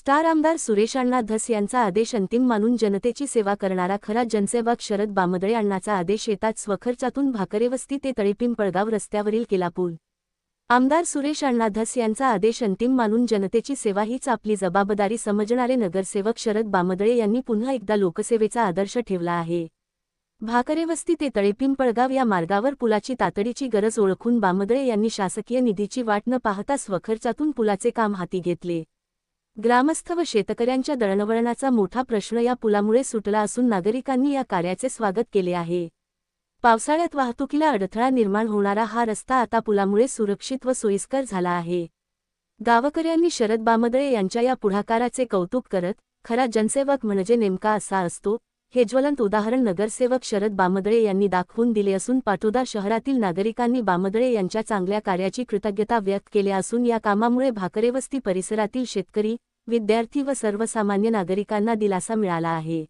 Star आमदार सुरेश अण्णा धस यांचा आदेश अंतिम मानून जनतेची सेवा करणारा खरा जनसेवक शरद बामदळे अण्णाचा आदेश येतात स्वखर्चातून भाकरेवस्ती ते तळीपिंपळगाव रस्त्यावरील केला पूल आमदार सुरेश अण्णा धस यांचा आदेश अंतिम मानून जनतेची सेवा हीच आपली जबाबदारी समजणारे नगरसेवक शरद बामदळे यांनी पुन्हा एकदा लोकसेवेचा आदर्श ठेवला आहे. भाकरेवस्ती ते तळेपिंपळगाव या मार्गावर पुलाची तातडीची गरज ओळखून बामदळे यांनी शासकीय निधीची वाट न पाहता स्वखर्चातून पुलाचे काम हाती घेतले. ग्रामस्थ व शेतकऱ्यांच्या दळणवळणाचा मोठा प्रश्न या पुलामुळे सुटला असून नागरिकांनी या कार्याचे स्वागत केले आहे. पावसाळ्यात वाहतुकीला अडथळा निर्माण होणारा हा रस्ता आता पुलामुळे सुरक्षित व सोयीस्कर झाला आहे. गावकऱ्यांनी शरद बामदळे यांच्या या पुढाकाराचे कौतुक करत खरा जनसेवक म्हणजे नेमका असा असतो हे ज्वलंत उदाहरण नगरसेवक शरद बामदळे यांनी दाखवून दिले असून पाटोदा शहरातील नागरिकांनी बामदळे यांच्या चांगल्या कार्याची कृतज्ञता व्यक्त केली असून या कामामुळे भाकरेवस्ती परिसरातील शेतकरी विद्यार्थी व सर्वसामान्य नागरिकांना दिलासा मिळाला आहे.